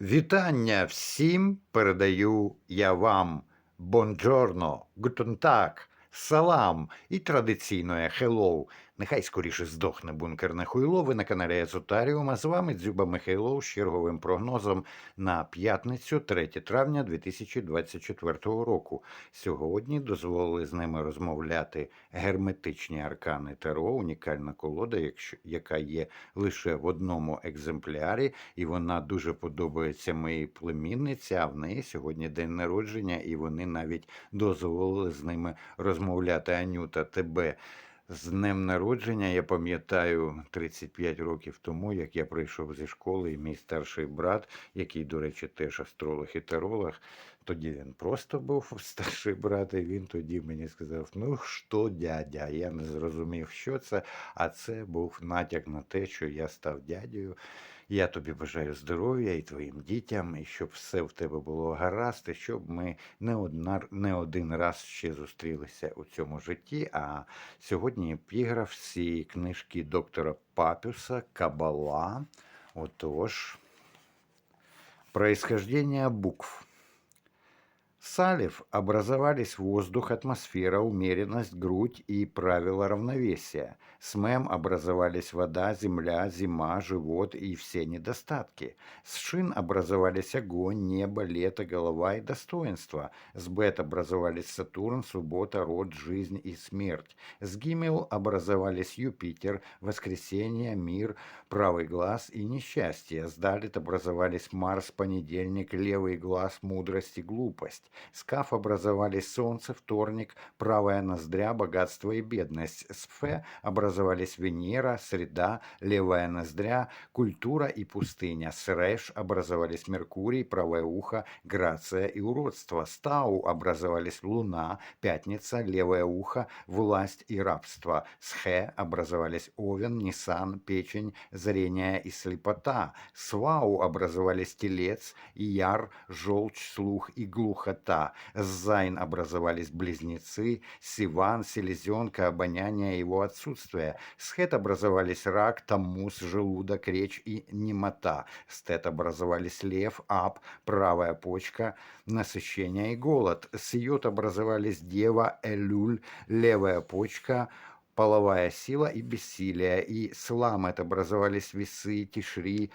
Вітання всім передаю я вам. Бонджорно, гутентак, салам і традиційне хеллоу. Нехай скоріше здохне бункерне хуйло. Ви на каналі Езотаріум, а з вами Дзюба Михайлов з черговим прогнозом на п'ятницю, 3 травня 2024 року. Сьогодні дозволили з ними розмовляти герметичні аркани Таро, унікальна колода, яка є лише в одному екземплярі, і вона дуже подобається моїй племінниці. А в неї сьогодні день народження, і вони навіть дозволили з ними розмовляти. Анюта, тебе з днем народження. Я пам'ятаю 35 років тому, як я прийшов зі школи, і мій старший брат, який, до речі, теж астролог і таролог, тоді він просто був старший брат, і він тоді мені сказав: Ну що, дядя? Я не зрозумів, що це. А це був натяк на те, що я став дядею. Я тобі бажаю здоров'я і твоїм дітям, і щоб все в тебе було гаразд, і щоб ми не одна не один раз ще зустрілися у цьому житті. А сьогодні епіграф цієї книжки доктора Папюса Кабала. Отож, происхождение букв. Салев образовались воздух, атмосфера, умеренность, грудь и правила равновесия. С мем образовались вода, земля, зима, живот и все недостатки. С шин образовались огонь, небо, лето, голова и достоинство. С бет образовались Сатурн, суббота, род, жизнь и смерть. С гимел образовались Юпитер, воскресенье, мир, правый глаз и несчастье. С далит образовались Марс, понедельник, левый глаз, мудрость и глупость. С Каф образовались Солнце, вторник, правая ноздря, богатство и бедность. С Фе образовались Венера, среда, левая ноздря, культура и пустыня. С Рэш образовались Меркурий, правое ухо, грация и уродство. С Тау образовались Луна, пятница, левое ухо, власть и рабство. С Хе образовались Овен, Ниссан, печень, зрение и слепота. С Вау образовались Телец, Яр, желчь, слух и глухота. С Зайн образовались близнецы, Сиван, селезенка, обоняние его отсутствие. С Хет образовались рак, таммус, желудок, речь и немота. С Тет образовались лев, ап, правая почка, насыщение и голод. С Йод образовались дева, элюль, левая почка, половая сила и бессилие. И с Ламет образовались весы, тишри,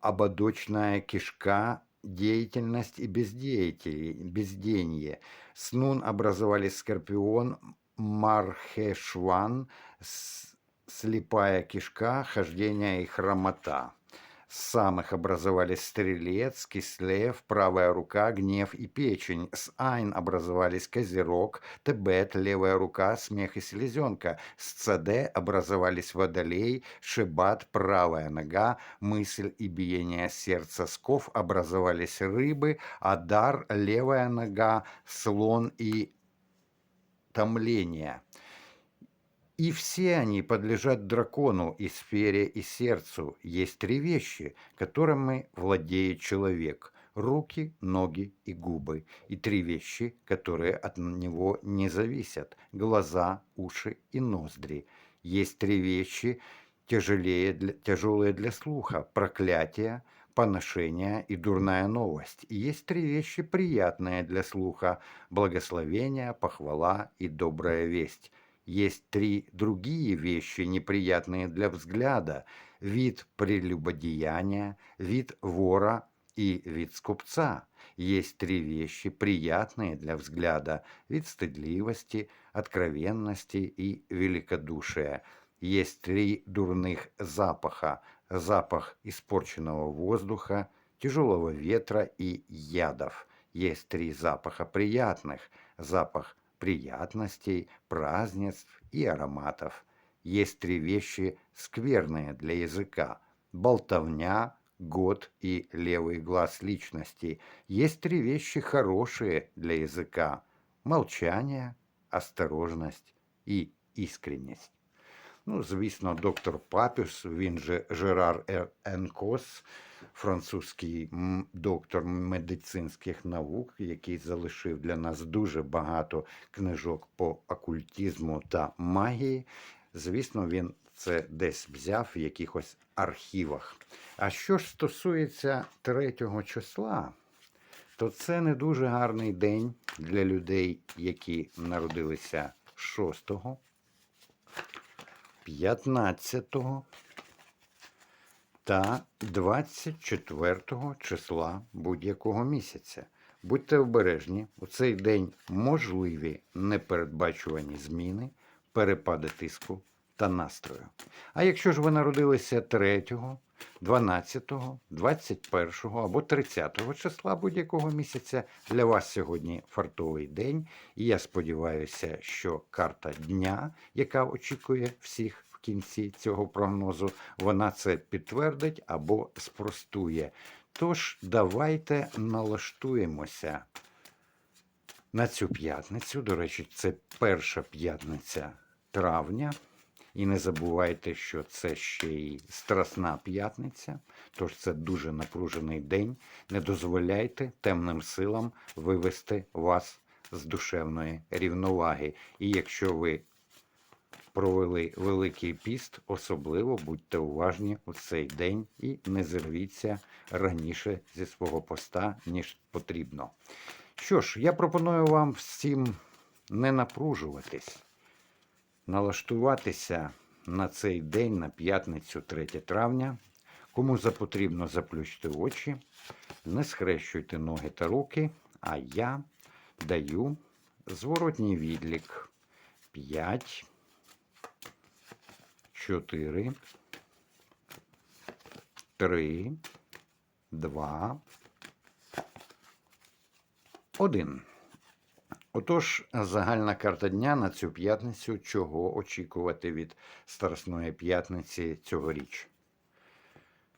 ободочная кишка, деятельность и безденье. С Нун образовались Скорпион, Мархешван, слепая кишка, хождение и хромота. Самых образовались Стрелец, Кислев, правая рука, гнев и печень. С Айн образовались Козерог, Тебет, левая рука, смех и селезенка. С ЦД образовались Водолей, Шибат, правая нога, мысль и биение сердца. С Ков образовались рыбы, Адар, левая нога, слон и томление. И все они подлежат дракону и сфере, и сердцу. Есть три вещи, которыми владеет человек. Руки, ноги и губы. И три вещи, которые от него не зависят. Глаза, уши и ноздри. Есть три вещи, тяжелее для, тяжелые для слуха. Проклятие, поношение и дурная новость. И есть три вещи приятные для слуха. Благословение, похвала и добрая весть. Есть три другие вещи, неприятные для взгляда. Вид прелюбодеяния, вид вора и вид скупца. Есть три вещи, приятные для взгляда. Вид стыдливости, откровенности и великодушия. Есть три дурных запаха. Запах испорченного воздуха, тяжелого ветра и ядов. Есть три запаха приятных. Запах приятностей, празднеств и ароматов. Есть три вещи скверные для языка. Болтовня, год и левый глаз личности. Есть три вещи хорошие для языка. Молчание, осторожность и искренность. Ну, звісно, доктор Папюс, він же Жерар Енкос, французький доктор медицинських наук, який залишив для нас дуже багато книжок по окультизму та магії. Звісно, він це десь взяв в якихось архівах. А що ж стосується 3 числа, то це не дуже гарний день для людей, які народилися 6, 15 та 24 числа будь-якого місяця. Будьте обережні, у цей день можливі непередбачувані зміни, перепади тиску та настрою. А якщо ж ви народилися 3, 12, 21 або 30 числа будь-якого місяця, для вас сьогодні фартовий день. І я сподіваюся, що карта дня, яка очікує всіх в кінці цього прогнозу, вона це підтвердить або спростує. Тож давайте налаштуємося на цю п'ятницю. До речі, це перша п'ятниця травня. І не забувайте, що це ще й страсна п'ятниця, тож це дуже напружений день. Не дозволяйте темним силам вивести вас з душевної рівноваги. І якщо ви провели Великий піст, особливо будьте уважні у цей день і не зірвіться раніше зі свого поста, ніж потрібно. Що ж, я пропоную вам всім не напружуватись, налаштуватися на цей день, на п'ятницю 3 травня. Кому запотрібно, заплющте очі, не схрещуйте ноги та руки, а я даю зворотній відлік 5, 4, 3, 2, 1. Отож, загальна карта дня на цю п'ятницю, чого очікувати від Страсної п'ятниці цьогоріч.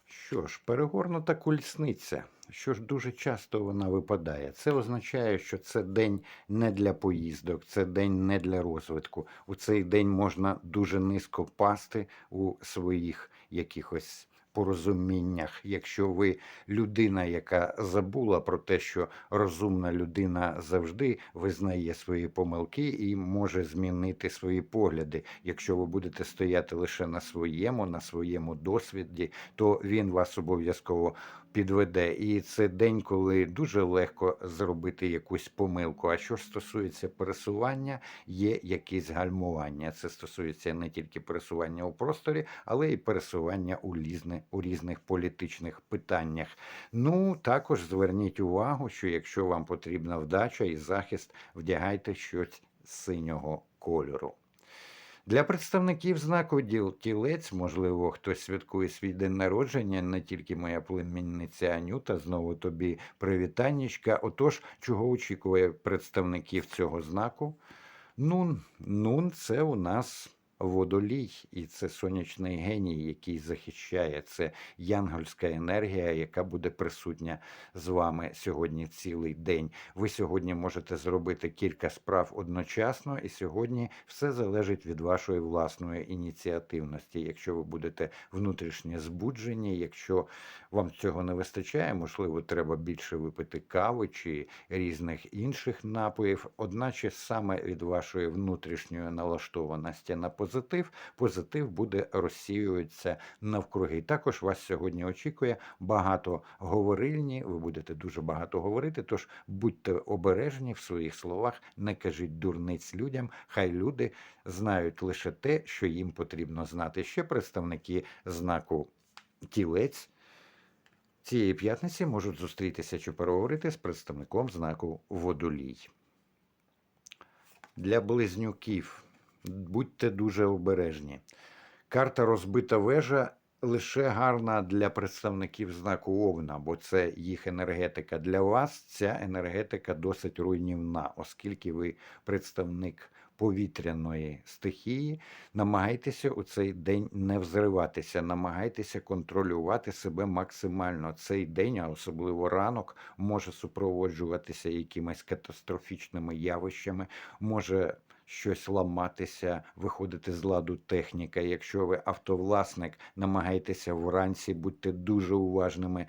Що ж, перегорнута колісниця, що ж дуже часто вона випадає. Це означає, що це день не для поїздок, це день не для розвитку. У цей день можна дуже низько пасти у своїх якихось порозуміннях. Якщо ви людина, яка забула про те, що розумна людина завжди визнає свої помилки і може змінити свої погляди. Якщо ви будете стояти лише на своєму, на своєму досвіді, то він вас обов'язково підведе. І це день, коли дуже легко зробити якусь помилку. А що ж стосується пересування, є якісь гальмування. Це стосується не тільки пересування у просторі, але й пересування у різне, у різних політичних питаннях. Ну також зверніть увагу, що якщо вам потрібна вдача і захист, вдягайте щось синього кольору. Для представників знаку діл тілець, можливо, хтось святкує свій день народження, не тільки моя племінниця Анюта, знову тобі привітаннячка. Отож, чого очікує представників цього знаку? Нун. Нун це у нас водолій, і це сонячний геній, який захищає. Це янгольська енергія, яка буде присутня з вами сьогодні цілий день. Ви сьогодні можете зробити кілька справ одночасно, і сьогодні все залежить від вашої власної ініціативності. Якщо ви будете внутрішньо збуджені, якщо вам цього не вистачає, можливо, треба більше випити кави чи різних інших напоїв. Одначе саме від вашої внутрішньої налаштованості на позитив, позитив буде розсіюватися навкруги. Також вас сьогодні очікує багато говорильні. Ви будете дуже багато говорити. Тож будьте обережні в своїх словах, не кажіть дурниць людям. Хай люди знають лише те, що їм потрібно знати. Ще представники знаку тілець. Цієї п'ятниці можуть зустрітися чи переговорити з представником знаку водолій. Для близнюків будьте дуже обережні. Карта розбита вежа лише гарна для представників знаку Овна, бо це їх енергетика. Для вас ця енергетика досить руйнівна, оскільки ви представник повітряної стихії, намагайтеся у цей день не взриватися, намагайтеся контролювати себе максимально. Цей день, а особливо ранок, може супроводжуватися якимись катастрофічними явищами, може щось ламатися, виходити з ладу техніка. Якщо ви автовласник, намагайтеся вранці будьте дуже уважними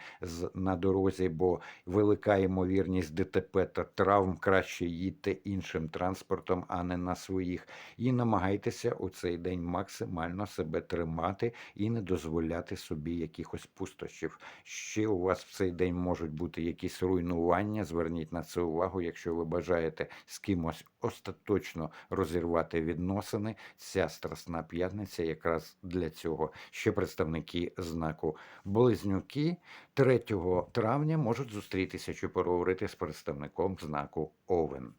на дорозі, бо велика ймовірність ДТП та травм краще їдьте іншим транспортом, а не на своїх. І намагайтеся у цей день максимально себе тримати і не дозволяти собі якихось пустощів. Ще у вас в цей день можуть бути якісь руйнування. Зверніть на це увагу, якщо ви бажаєте з кимось остаточно розірвати відносини. Ця страсна п'ятниця якраз для цього. Ще представники знаку Близнюки 3 травня можуть зустрітися чи поговорити з представником знаку Овен.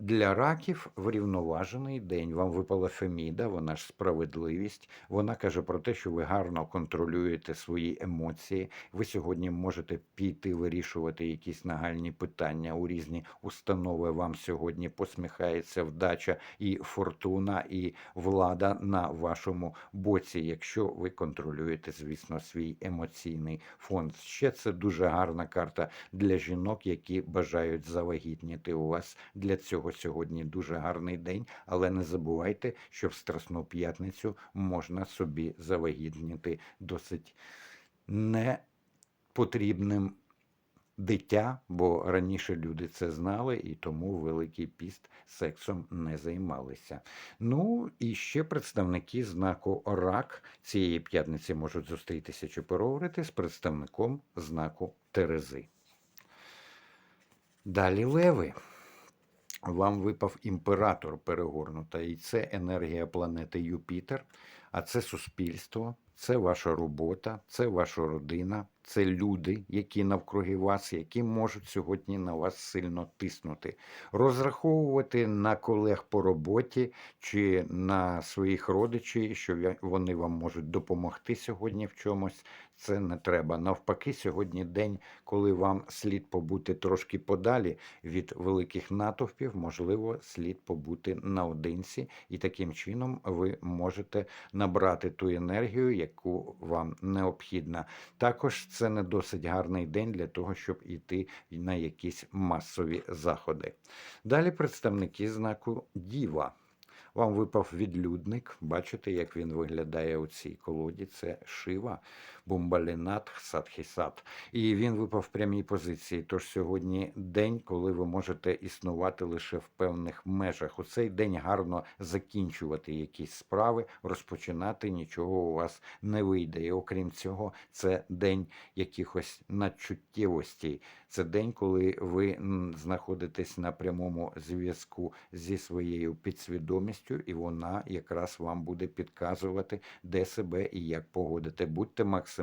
Для раків врівноважений день. Вам випала Феміда, вона ж справедливість. Вона каже про те, що ви гарно контролюєте свої емоції. Ви сьогодні можете піти вирішувати якісь нагальні питання у різні установи. Вам сьогодні посміхається вдача і фортуна, і влада на вашому боці, якщо ви контролюєте, звісно, свій емоційний фонд. Ще це дуже гарна карта для жінок, які бажають завагітніти у вас. Для цього сьогодні дуже гарний день, але не забувайте, що в Страсну п'ятницю можна собі завагітніти досить непотрібним дитя, бо раніше люди це знали і тому Великий піст сексом не займалися. Ну і ще представники знаку Рак цієї п'ятниці можуть зустрітися чи переговорити з представником знаку Терези. Далі леви. Вам випав імператор перегорнута, і це енергія планети Юпітер, а це суспільство, це ваша робота, це ваша родина, це люди, які навкруги вас, які можуть сьогодні на вас сильно тиснути. Розраховувати на колег по роботі чи на своїх родичів, що вони вам можуть допомогти сьогодні в чомусь. Це не треба. Навпаки, сьогодні день, коли вам слід побути трошки подалі від великих натовпів, можливо, слід побути наодинці, і таким чином ви можете набрати ту енергію, яку вам необхідна. Також це не досить гарний день для того, щоб іти на якісь масові заходи. Далі представники знаку Діва. Вам випав відлюдник. Бачите, як він виглядає у цій колоді. Це Шива, Бумбалінат, Садхісат. І він випав в прямій позиції. Тож сьогодні день, коли ви можете існувати лише в певних межах. У цей день гарно закінчувати якісь справи, розпочинати нічого у вас не вийде. І окрім цього, це день якихось надчуттєвостей. Це день, коли ви знаходитесь на прямому зв'язку зі своєю підсвідомістю, і вона якраз вам буде підказувати, де себе і як погодити. Будьте максимально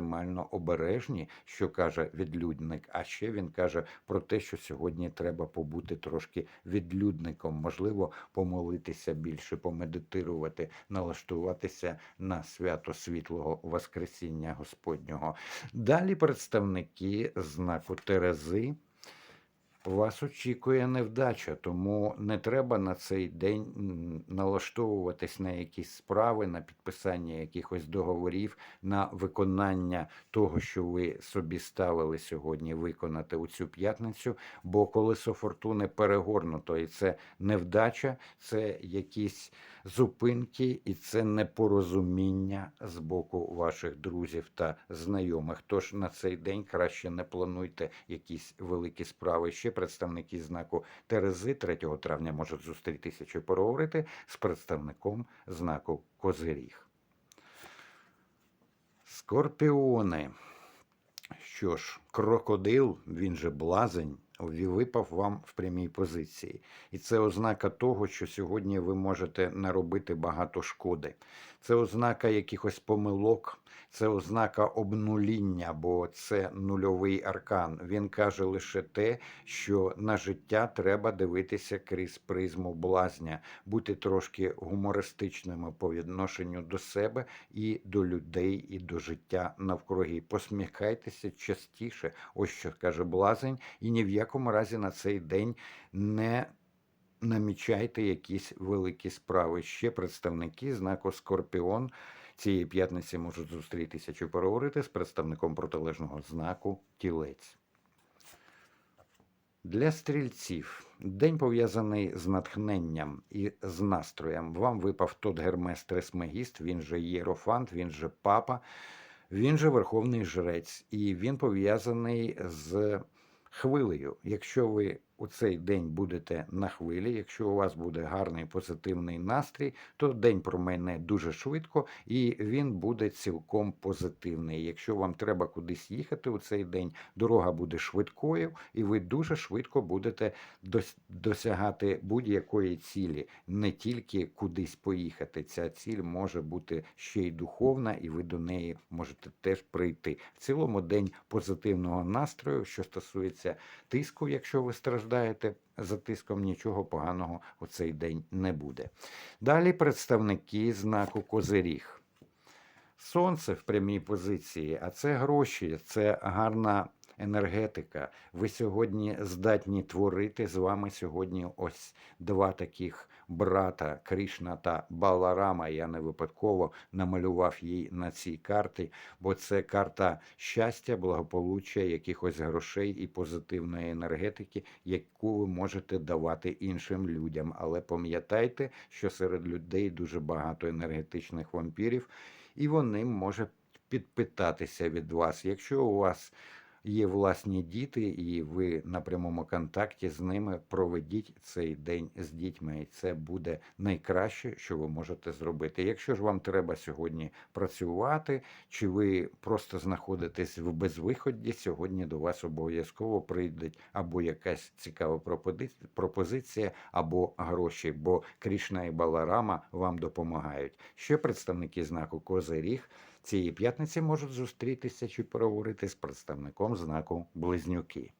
обережні, що каже відлюдник. А ще він каже про те, що сьогодні треба побути трошки відлюдником, можливо, помолитися більше, помедитирувати, налаштуватися на свято світлого Воскресіння Господнього. Далі представники знаку Терези. Вас очікує невдача, тому не треба на цей день налаштовуватись на якісь справи, на підписання якихось договорів, на виконання того, що ви собі ставили сьогодні виконати у цю п'ятницю. Бо колесо фортуни перегорнуто, і це невдача, це якісь зупинки, і це непорозуміння з боку ваших друзів та знайомих. Тож на цей день краще не плануйте якісь великі справи. Ще представники знаку Терези 3 травня можуть зустрітися чи поговорити з представником знаку Козиріг. Скорпіони. Що ж, крокодил, він же блазень, випав вам в прямій позиції. І це ознака того, що сьогодні ви можете наробити багато шкоди. Це ознака якихось помилок, це ознака обнуління, бо це нульовий аркан. Він каже лише те, що на життя треба дивитися крізь призму блазня, бути трошки гумористичними по відношенню до себе і до людей, і до життя навкруги. Посміхайтеся частіше, ось що каже блазень, і ні в якому разі на цей день не намічайте якісь великі справи. Ще представники знаку Скорпіон цієї п'ятниці можуть зустрітися чи поговорити з представником протилежного знаку Тілець. Для стрільців день пов'язаний з натхненням і з настроєм. Вам випав тот Гермес Тресмегіст, він же Єрофант, він же Папа, він же Верховний Жрець, і він пов'язаний з хвилею. Якщо ви у цей день будете на хвилі, якщо у вас буде гарний позитивний настрій, то день промайне дуже швидко і він буде цілком позитивний. Якщо вам треба кудись їхати у цей день, дорога буде швидкою, і ви дуже швидко будете досягати будь-якої цілі, не тільки кудись поїхати. Ця ціль може бути ще й духовна, і ви до неї можете теж прийти. В цілому день позитивного настрою, що стосується тиску, якщо ви страждаєте за тиском, нічого поганого у цей день не буде. Далі представники знаку Козиріг. Сонце в прямій позиції, а це гроші, це гарна енергетика. Ви сьогодні здатні творити з вами сьогодні ось два таких брата Кришна та Баларама. Я не випадково намалював її на цій карті, бо це карта щастя, благополуччя, якихось грошей і позитивної енергетики, яку ви можете давати іншим людям. Але пам'ятайте, що серед людей дуже багато енергетичних вампірів і вони можуть підпитатися від вас. Якщо у вас є власні діти, і ви на прямому контакті з ними проведіть цей день з дітьми, і це буде найкраще, що ви можете зробити. Якщо ж вам треба сьогодні працювати, чи ви просто знаходитесь в безвиході, сьогодні до вас обов'язково прийде або якась цікава пропози- пропозиція, або гроші, бо Крішна і Баларама вам допомагають. Ще представники знаку Козиріг цієї п'ятниці можуть зустрітися чи проговорити з представником знаку Близнюки.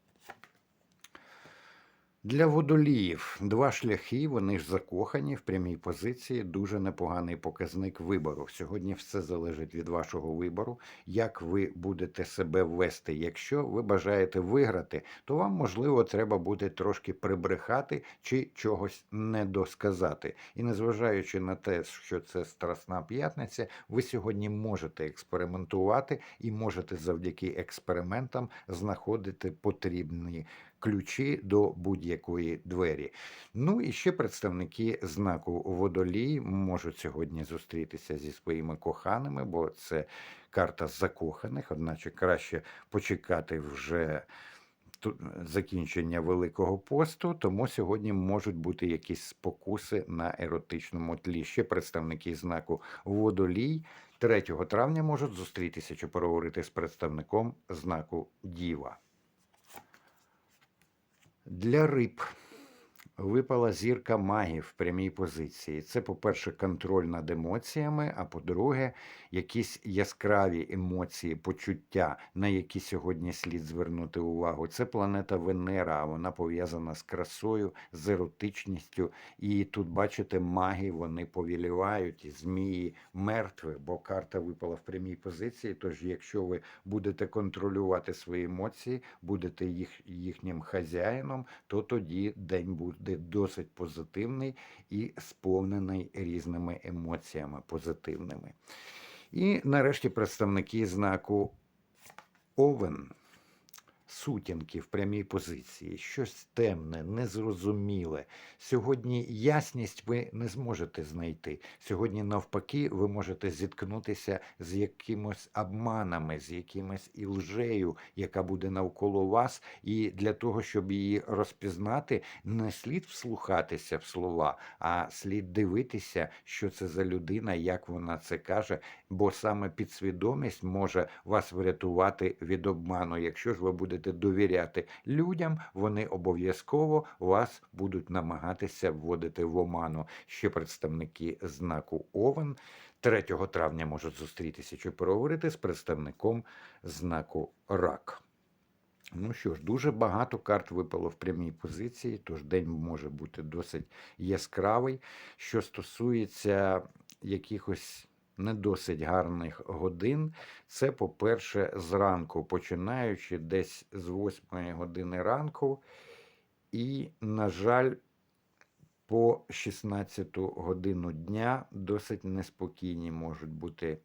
Для водоліїв два шляхи, вони ж закохані в прямій позиції. Дуже непоганий показник вибору. Сьогодні все залежить від вашого вибору, як ви будете себе вести. Якщо ви бажаєте виграти, то вам можливо треба буде трошки прибрехати чи чогось недосказати. І незважаючи на те, що це страсна п'ятниця, ви сьогодні можете експериментувати і можете завдяки експериментам знаходити потрібні ключі до будь-якої двері. Ну і ще представники знаку водолій можуть сьогодні зустрітися зі своїми коханими, бо це карта закоханих, одначе краще почекати вже. Закінчення Великого посту, тому сьогодні можуть бути якісь спокуси на еротичному тлі. Ще представники знаку водолій 3 травня можуть зустрітися чи переговорити з представником знаку Діва. Для риб випала зірка магів в прямій позиції. Це, по-перше, контроль над емоціями, а по-друге, якісь яскраві емоції, почуття, на які сьогодні слід звернути увагу. Це планета Венера, вона пов'язана з красою, з еротичністю. І тут, бачите, маги вони повілівають, змії мертві, бо карта випала в прямій позиції. Тож, якщо ви будете контролювати свої емоції, будете їх, їхнім хазяїном, то тоді день буде досить позитивний і сповнений різними емоціями позитивними. І нарешті представники знаку Овен. Сутінки в прямій позиції, щось темне, незрозуміле. Сьогодні ясність ви не зможете знайти. Сьогодні, навпаки, ви можете зіткнутися з якимось обманами, з якимось і лжею, яка буде навколо вас. І для того, щоб її розпізнати, не слід вслухатися в слова, а слід дивитися, що це за людина, як вона це каже, бо саме підсвідомість може вас врятувати від обману. Якщо ж ви будете довіряти людям, вони обов'язково вас будуть намагатися вводити в оману. Ще представники знаку Овен 3 травня можуть зустрітися чи переговорити з представником знаку Рак. Ну що ж, дуже багато карт випало в прямій позиції, тож день може бути досить яскравий. Що стосується якихось не досить гарних годин, це, по-перше, зранку, починаючи десь з 8 години ранку, і, на жаль, по 16 годину дня досить неспокійні можуть бути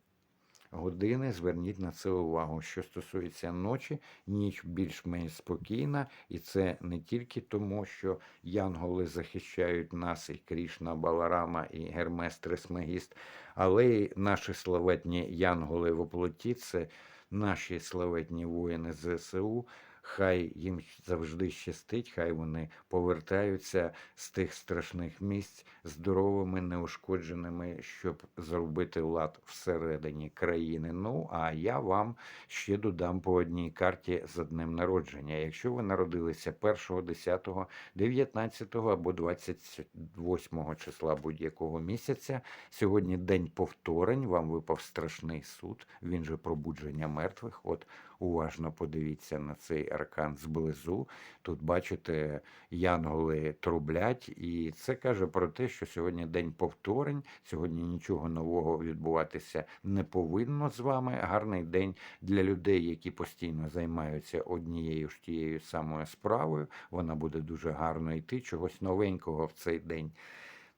години. Зверніть на це увагу. Що стосується ночі, ніч більш-менш спокійна, і це не тільки тому, що янголи захищають нас, і Крішна, Баларама, і Гермес Трисмегіст, але й наші славетні янголи в оплоті це наші славетні воїни ЗСУ. Хай їм завжди щастить, хай вони повертаються з тих страшних місць здоровими, неушкодженими, щоб зробити лад всередині країни. Ну а я вам ще додам по одній карті за днем народження. Якщо ви народилися 1, 10, 19 або 28 числа будь-якого місяця, сьогодні день повторень. Вам випав страшний суд. Він же пробудження мертвих. От уважно подивіться на цей аркан зблизу. Тут бачите, янголи трублять, і це каже про те, що сьогодні день повторень. Сьогодні нічого нового відбуватися не повинно з вами. Гарний день для людей, які постійно займаються однією ж тією самою справою. Вона буде дуже гарно йти. Чогось новенького в цей день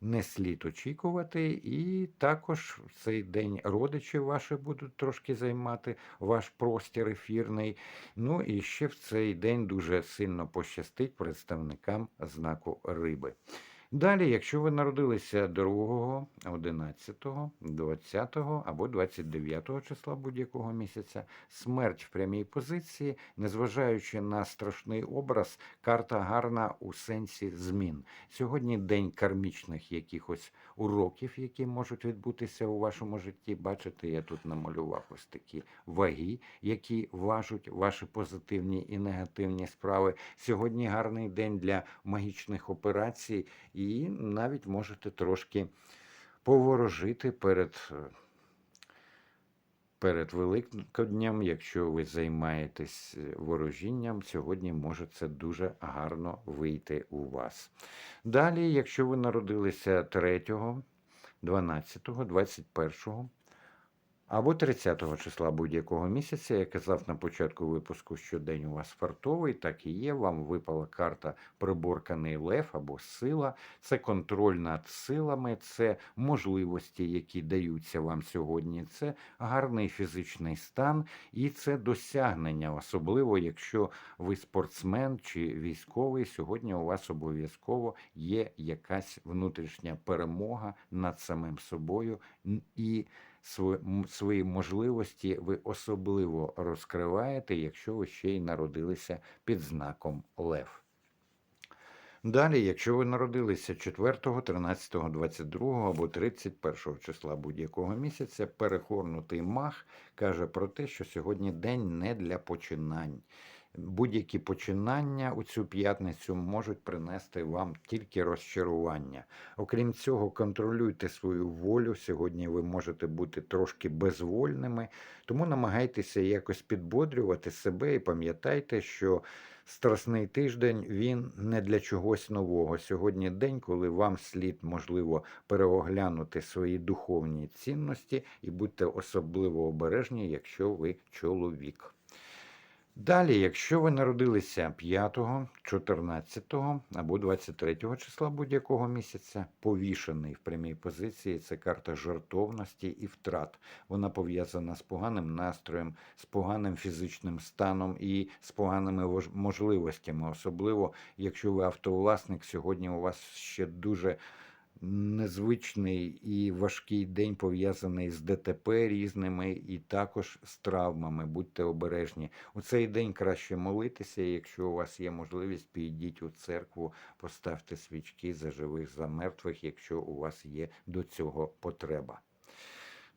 не слід очікувати, і також в цей день родичі ваші будуть трошки займати ваш простір ефірний. Ну і ще в цей день дуже сильно пощастить представникам знаку риби. Далі, якщо ви народилися 2, 11, 20 або 29 числа будь-якого місяця, смерть в прямій позиції, незважаючи на страшний образ, карта гарна у сенсі змін. Сьогодні день кармічних якихось уроків, які можуть відбутися у вашому житті. Бачите, я тут намалював ось такі ваги, які важуть ваші позитивні і негативні справи. Сьогодні гарний день для магічних операцій, навіть можете трошки поворожити перед. е, Перед Великоднем, якщо ви займаєтесь е, ворожінням, сьогодні може це дуже гарно вийти у вас. Далі, якщо ви народилися 3, 12, 21 або 30 числа будь-якого місяця, я казав на початку випуску, що день у вас фартовий, так і є. Вам випала карта приборканий лев або сила. Це контроль над силами, це можливості, які даються вам сьогодні. Це гарний фізичний стан і це досягнення, особливо якщо ви спортсмен чи військовий. Сьогодні у вас обов'язково є якась внутрішня перемога над самим собою і свої можливості ви особливо розкриваєте, якщо ви ще й народилися під знаком Лев. Далі, якщо ви народилися 4, 13, 22 або 31 числа будь-якого місяця, перехорнутий мах каже про те, що сьогодні день не для починань. Будь-які починання у цю п'ятницю можуть принести вам тільки розчарування. Окрім цього, контролюйте свою волю. Сьогодні ви можете бути трошки безвольними, тому намагайтеся якось підбодрювати себе і пам'ятайте, що страсний тиждень він не для чогось нового. Сьогодні день, коли вам слід, можливо, переоглянути свої духовні цінності і будьте особливо обережні, якщо ви чоловік. Далі, якщо ви народилися 5, 14 або 23 числа будь-якого місяця, повішений в прямій позиції, це карта жартовності і втрат. Вона пов'язана з поганим настроєм, з поганим фізичним станом і з поганими можливостями. Особливо, якщо ви автовласник, сьогодні у вас ще дуже незвичний і важкий день пов'язаний з ДТП різними і також з травмами. Будьте обережні. У цей день краще молитися. Якщо у вас є можливість, підійдіть у церкву, поставте свічки за живих, за мертвих, якщо у вас є до цього потреба.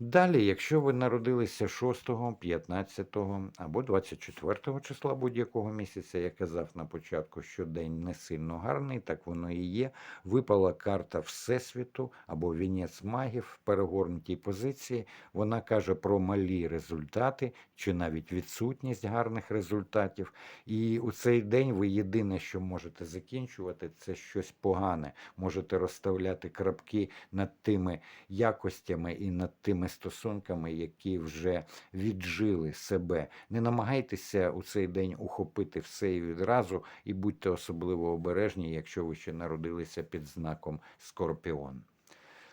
Далі, якщо ви народилися 6, 15 або 24 числа будь-якого місяця, я казав на початку, що день не сильно гарний, так воно і є. Випала карта Всесвіту або вінець магів в перегорнутій позиції. Вона каже про малі результати чи навіть відсутність гарних результатів. І у цей день ви єдине, що можете закінчувати, це щось погане. Можете розставляти крапки над тими якостями і над тими стосунками, які вже віджили себе. Не намагайтеся у цей день ухопити все і відразу, і будьте особливо обережні, якщо ви ще народилися під знаком Скорпіон.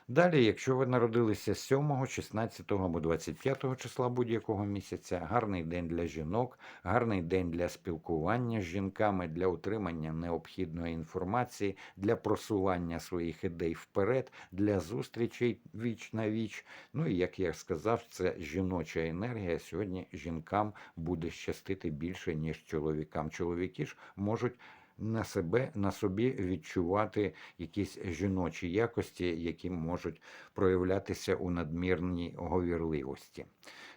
Далі, якщо ви народилися 7, 16 або 25 числа будь-якого місяця, гарний день для жінок, гарний день для спілкування з жінками, для отримання необхідної інформації, для просування своїх ідей вперед, для зустрічей віч на віч. Ну і як я сказав, це жіноча енергія. Сьогодні жінкам буде щастити більше, ніж чоловікам. Чоловіки ж можуть на себе на собі відчувати якісь жіночі якості, які можуть проявлятися у надмірній говірливості.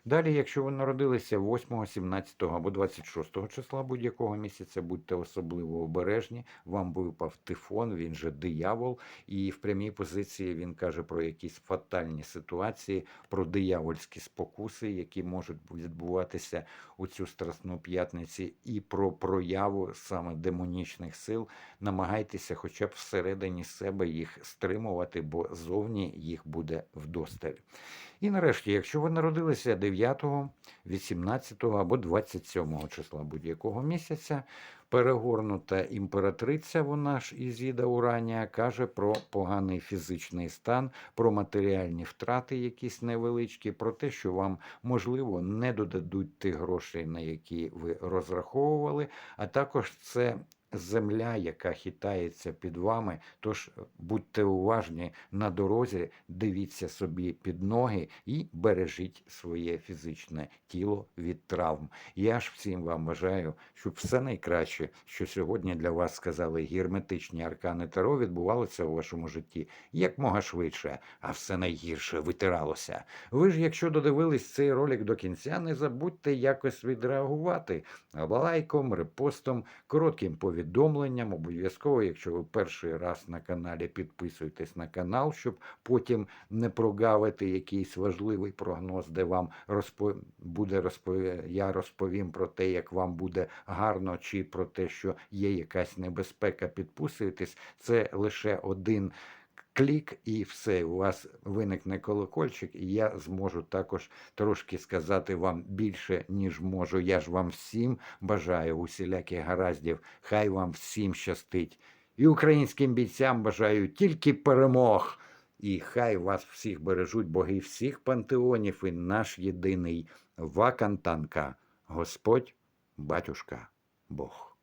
Далі, якщо ви народилися 8, 17 або 26 числа будь-якого місяця, будьте особливо обережні. Вам випав тифон, він же диявол, і в прямій позиції він каже про якісь фатальні ситуації, про диявольські спокуси, які можуть відбуватися у цю страсну п'ятниці, і про прояву саме демонічних сил. Намагайтеся, хоча б всередині себе їх стримувати, бо зовні їх буде вдосталь. І нарешті, якщо ви народилися 9, 18 або 27 числа будь-якого місяця, перегорнута імператриця, вона ж Ізіда Уранія, каже про поганий фізичний стан, про матеріальні втрати, якісь невеличкі, про те, що вам можливо не додадуть тих грошей, на які ви розраховували, а також це. Земля, яка хитається під вами, тож будьте уважні на дорозі, дивіться собі під ноги і бережіть своє фізичне тіло від травм. Я ж всім вам бажаю, щоб все найкраще, що сьогодні для вас сказали герметичні аркани Таро, відбувалося у вашому житті якмога швидше, а все найгірше витиралося. Ви ж, якщо додивились цей ролик до кінця, не забудьте якось відреагувати лайком, репостом, коротким повідомленням. Обов'язково, якщо ви перший раз на каналі, підписуйтесь на канал, щоб потім не прогавити якийсь важливий прогноз, де вам розпо... буде розпов... я розповім про те, як вам буде гарно, чи про те, що є якась небезпека. Підписуйтесь. Це лише один. Клік і все, у вас виникне колокольчик, і я зможу також трошки сказати вам більше, ніж можу. Я ж вам всім бажаю усіляких гараздів. Хай вам всім щастить. І українським бійцям бажаю тільки перемог. І хай вас всіх бережуть боги всіх пантеонів і наш єдиний Вакантанка, Господь, батюшка, Бог.